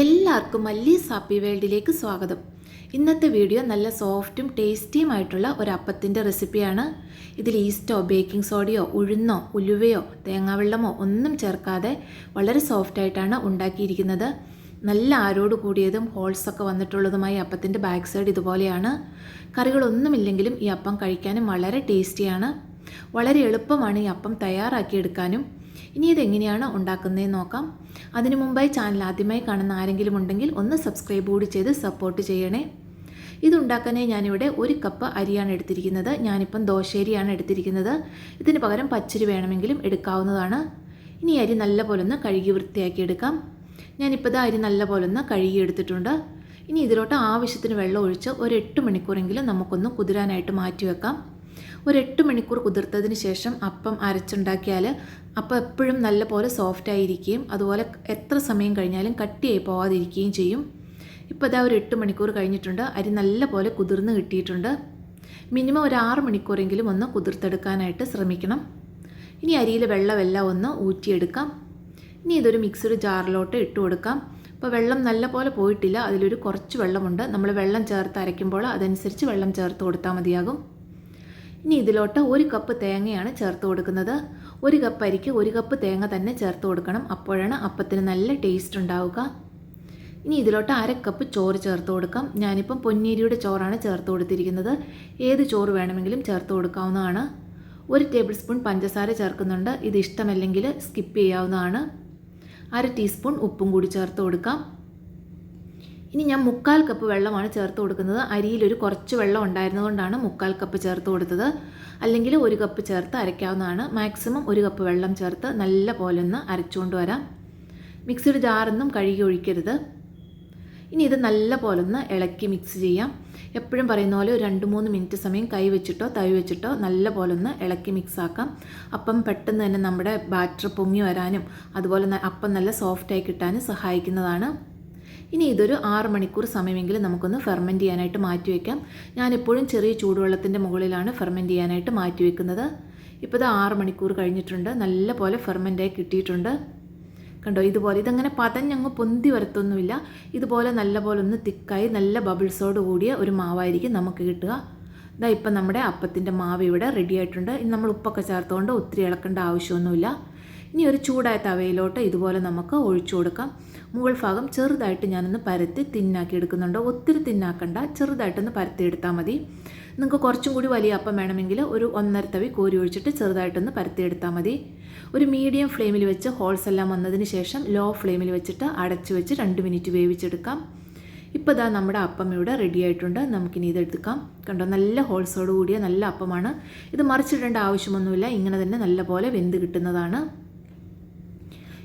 എല്ലാവർക്കും മല്ലീസ് ഹാപ്പി വേൾഡിലേക്ക് സ്വാഗതം. ഇന്നത്തെ വീഡിയോ നല്ല സോഫ്റ്റും ടേസ്റ്റിയുമായിട്ടുള്ള ഒരു അപ്പത്തിന്റെ റെസിപ്പിയാണ്. ഇതിൽ ഈസ്റ്റോ ബേക്കിംഗ് സോഡയോ ഉഴുന്നോ ഉലുവയോ തേങ്ങാവെള്ളമോ ഒന്നും ചേർക്കാതെ വളരെ സോഫ്റ്റായിട്ടാണ് ഉണ്ടാക്കിയിരിക്കുന്നത്. നല്ല ആരോട് കൂടിയതും ഹോൾസൊക്കെ വന്നിട്ടുള്ളതുമായ അപ്പത്തിന്റെ ബാക്ക് സൈഡ് ഇതുപോലെയാണ്. കറികളൊന്നുമില്ലെങ്കിലും ഈ അപ്പം കഴിക്കാനും വളരെ ടേസ്റ്റിയാണ്. വളരെ എളുപ്പമാണ് ഈ അപ്പം തയ്യാറാക്കിയെടുക്കാനും. ഇനി ഇതെങ്ങനെയാണ് ഉണ്ടാക്കുന്നതെന്ന് നോക്കാം. അതിനു മുമ്പായി ചാനൽ ആദ്യമായി കാണുന്ന ആരെങ്കിലും ഉണ്ടെങ്കിൽ ഒന്ന് സബ്സ്ക്രൈബ് കൂടി ചെയ്ത് സപ്പോർട്ട് ചെയ്യണേ. ഇതുണ്ടാക്കാനായി ഞാനിവിടെ ഒരു കപ്പ് അരിയാണ് എടുത്തിരിക്കുന്നത്. ഞാനിപ്പം ദോശേരിയാണ് എടുത്തിരിക്കുന്നത്. ഇതിന് പകരം പച്ചരി വേണമെങ്കിലും എടുക്കാവുന്നതാണ്. ഇനി അരി നല്ലപോലെ ഒന്ന് കഴുകി വൃത്തിയാക്കി എടുക്കാം. ഞാനിപ്പോൾ ഇത് അരി നല്ലപോലെ ഒന്ന് കഴുകി എടുത്തിട്ടുണ്ട്. ഇനി ഇതിലോട്ട് ആവശ്യത്തിന് വെള്ളം ഒഴിച്ച് ഒരു എട്ട് മണിക്കൂറെങ്കിലും നമുക്കൊന്ന് കുതിരാനായിട്ട് മാറ്റി വെക്കാം. ഒരു എട്ട് മണിക്കൂർ കുതിർത്തതിന് ശേഷം അപ്പം അരച്ചുണ്ടാക്കിയാൽ അപ്പം എപ്പോഴും നല്ല പോലെ സോഫ്റ്റ് ആയിരിക്കുകയും അതുപോലെ എത്ര സമയം കഴിഞ്ഞാലും കട്ടിയായി പോവാതിരിക്കുകയും ചെയ്യും. ഇപ്പോൾ ഇതാ ഒരു എട്ട് മണിക്കൂർ കഴിഞ്ഞിട്ടുണ്ട്. അരി നല്ല പോലെ കുതിർന്ന് കിട്ടിയിട്ടുണ്ട്. മിനിമം ഒരു ആറ് മണിക്കൂറെങ്കിലും ഒന്ന് കുതിർത്തെടുക്കാനായിട്ട് ശ്രമിക്കണം. ഇനി അരിയിൽ വെള്ളമെല്ലാം ഒന്ന് ഊറ്റിയെടുക്കാം. ഇനി ഇതൊരു മിക്സഡ് ജാറിലോട്ട് ഇട്ട് കൊടുക്കാം. അപ്പോൾ വെള്ളം നല്ല പോലെ പോയിട്ടില്ല. അതിലൊരു കുറച്ച് വെള്ളമുണ്ട്. നമ്മൾ വെള്ളം ചേർത്ത് അരയ്ക്കുമ്പോൾ അതനുസരിച്ച് വെള്ളം ചേർത്ത് കൊടുത്താൽ മതിയാകും. ഇനി ഇതിലോട്ട് ഒരു കപ്പ് തേങ്ങയാണ് ചേർത്ത് കൊടുക്കുന്നത്. ഒരു കപ്പ് അരിക്ക് ഒരു കപ്പ് തേങ്ങ തന്നെ ചേർത്ത് കൊടുക്കണം. അപ്പോഴാണ് അപ്പത്തിന് നല്ല ടേസ്റ്റ് ഉണ്ടാവുക. ഇനി ഇതിലോട്ട് അര കപ്പ് ചോറ് ചേർത്ത് കൊടുക്കാം. ഞാനിപ്പം പൊന്നീരിയുടെ ചോറാണ് ചേർത്ത് കൊടുത്തിരിക്കുന്നത്. ഏത് ചോറ് വേണമെങ്കിലും ചേർത്ത് കൊടുക്കാവുന്നതാണ്. ഒരു ടേബിൾ സ്പൂൺ പഞ്ചസാര ചേർക്കുന്നുണ്ട്. ഇത് ഇഷ്ടമല്ലെങ്കിൽ സ്കിപ്പ് ചെയ്യാവുന്നതാണ്. അര ടീസ്പൂൺ ഉപ്പും കൂടി ചേർത്ത് കൊടുക്കാം. ഇനി ഞാൻ മുക്കാൽ കപ്പ് വെള്ളമാണ് ചേർത്ത് കൊടുക്കുന്നത്. അരിയിലൊരു കുറച്ച് വെള്ളം ഉണ്ടായിരുന്നതുകൊണ്ടാണ് മുക്കാൽ കപ്പ് ചേർത്ത് കൊടുത്തത്. അല്ലെങ്കിൽ ഒരു കപ്പ് ചേർത്ത് അരയ്ക്കാവുന്നതാണ്. മാക്സിമം ഒരു കപ്പ് വെള്ളം ചേർത്ത് നല്ല പോലെ ഒന്ന് അരച്ചുകൊണ്ട് വരാം. മിക്സിയുടെ ജാറൊന്നും കഴുകി ഒഴിക്കരുത്. ഇനി ഇത് നല്ല പോലെ ഒന്ന് ഇളക്കി മിക്സ് ചെയ്യാം. എപ്പോഴും പറയുന്ന പോലെ ഒരു രണ്ട് മൂന്ന് മിനിറ്റ് സമയം കൈ വെച്ചിട്ടോ തൈ വെച്ചിട്ടോ നല്ല പോലെ ഒന്ന് ഇളക്കി മിക്സ് ആക്കാം. അപ്പം പെട്ടെന്ന് തന്നെ നമ്മുടെ ബാറ്റർ പൊങ്ങി വരാനും അതുപോലെ അപ്പം നല്ല സോഫ്റ്റായി കിട്ടാനും സഹായിക്കുന്നതാണ്. ഇനി ഇതൊരു ആറ് മണിക്കൂർ സമയമെങ്കിലും നമുക്കൊന്ന് ഫെർമെന്റ് ചെയ്യാനായിട്ട് മാറ്റി വയ്ക്കാം ഞാനെപ്പോഴും ചെറിയ ചൂടുവെള്ളത്തിന്റെ മുകളിലാണ് ഫെർമെന്റ് ചെയ്യാനായിട്ട് മാറ്റി വയ്ക്കുന്നത് ഇപ്പോൾ ഇത് ആറ് മണിക്കൂർ കഴിഞ്ഞിട്ടുണ്ട്. നല്ല പോലെ ഫെർമെന്റായി കിട്ടിയിട്ടുണ്ട്. കണ്ടോ? ഇതുപോലെ ഇതങ്ങനെ പതഞ്ഞങ്ങ് പൊന്തി വരത്തൊന്നുമില്ല. ഇതുപോലെ നല്ല പോലെ ഒന്ന് തിക്കായി നല്ല ബബിൾസോട് കൂടിയ ഒരു മാവായിരിക്കും നമുക്ക് കിട്ടുക. ഇതാ ഇപ്പം നമ്മുടെ അപ്പത്തിന്റെ മാവ് ഇവിടെ റെഡി ആയിട്ടുണ്ട്. ഇനി നമ്മൾ ഉപ്പൊക്കെ ചേർത്തുകൊണ്ട് ഒത്തിരി ഇളക്കേണ്ട ആവശ്യമൊന്നുമില്ല. ഇനി ഒരു ചൂടായ തവയിലോട്ട് ഇതുപോലെ നമുക്ക് ഒഴിച്ചു കൊടുക്കാം. മുകൾ ഭാഗം ചെറുതായിട്ട് ഞാനൊന്ന് പരത്തി തിന്നാക്കി എടുക്കുന്നുണ്ട്. ഒത്തിരി തിന്നാക്കണ്ട. ചെറുതായിട്ടൊന്ന് പരത്തി എടുത്താൽ മതി. നിങ്ങൾക്ക് കുറച്ചും കൂടി വലിയ അപ്പം വേണമെങ്കിൽ ഒരു ഒന്നര തവി കോരി ഒഴിച്ചിട്ട് ചെറുതായിട്ടൊന്ന് പരത്തി എടുത്താൽ മതി. ഒരു മീഡിയം ഫ്ലെയിമിൽ വെച്ച് ഹോൾസ് എല്ലാം വന്നതിന് ശേഷം ലോ ഫ്ലെയിമിൽ വെച്ചിട്ട് അടച്ചു വെച്ച് രണ്ട് മിനിറ്റ് വേവിച്ചെടുക്കാം. ഇപ്പോൾ ഇതാ നമ്മുടെ അപ്പം ഇവിടെ റെഡി ആയിട്ടുണ്ട്. നമുക്കിനി ഇതെടുക്കാം കണ്ടോ? നല്ല ഹോൾസോട് കൂടിയ നല്ല അപ്പമാണ്. ഇത് മറിച്ചിടേണ്ട ആവശ്യമൊന്നുമില്ല. ഇങ്ങനെ തന്നെ നല്ല പോലെ വെന്ത് കിട്ടുന്നതാണ്.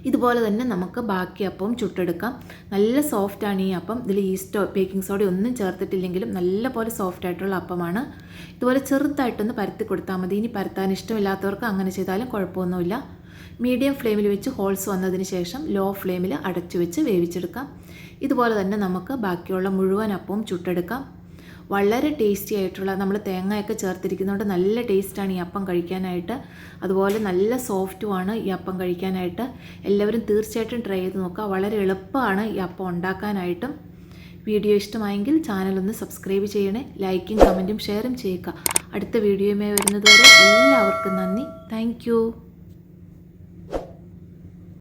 ഇതുപോലെ തന്നെ നമുക്ക് ബാക്കി അപ്പവും ചുട്ടെടുക്കാം. നല്ല സോഫ്റ്റാണ് ഈ അപ്പം. ഇതിൽ ഈസ്റ്റോ ബേക്കിംഗ് സോഡ ഒന്നും ചേർത്തിട്ടില്ലെങ്കിലും നല്ല പോലെ സോഫ്റ്റ് ആയിട്ടുള്ള അപ്പമാണ്. ഇതുപോലെ ചെറുതായിട്ടൊന്ന് പരത്തി കൊടുത്താൽ മതി. ഇനി പരത്താൻ ഇഷ്ടമില്ലാത്തവർക്ക് അങ്ങനെ ചെയ്താലും കുഴപ്പമൊന്നുമില്ല. മീഡിയം ഫ്ലെയിമിൽ വെച്ച് ഹോൾസ് വന്നതിന് ശേഷം ലോ ഫ്ലെയിമിൽ അടച്ചു വെച്ച് വേവിച്ചെടുക്കാം. ഇതുപോലെ തന്നെ നമുക്ക് ബാക്കിയുള്ള മുഴുവൻ അപ്പവും ചുട്ടെടുക്കാം. വളരെ ടേസ്റ്റി ആയിട്ടുള്ള നമ്മൾ തേങ്ങയൊക്കെ ചേർത്തിരിക്കുന്നതുകൊണ്ട് നല്ല ടേസ്റ്റാണ് ഈ അപ്പം കഴിക്കാനായിട്ട്. അതുപോലെ നല്ല സോഫ്റ്റുമാണ് ഈ അപ്പം കഴിക്കാനായിട്ട്. എല്ലാവരും തീർച്ചയായിട്ടും ട്രൈ ചെയ്ത് നോക്കുക വളരെ എളുപ്പമാണ് ഈ അപ്പം ഉണ്ടാക്കാനായിട്ടും. വീഡിയോ ഇഷ്ടമായെങ്കിൽ ചാനലൊന്ന് സബ്സ്ക്രൈബ് ചെയ്യണേ. ലൈക്കും കമന്റും ഷെയറും ചെയ്യുക. അടുത്ത വീഡിയോയുമായി വരുന്നതുവരെ എല്ലാവർക്കും നന്ദി. താങ്ക്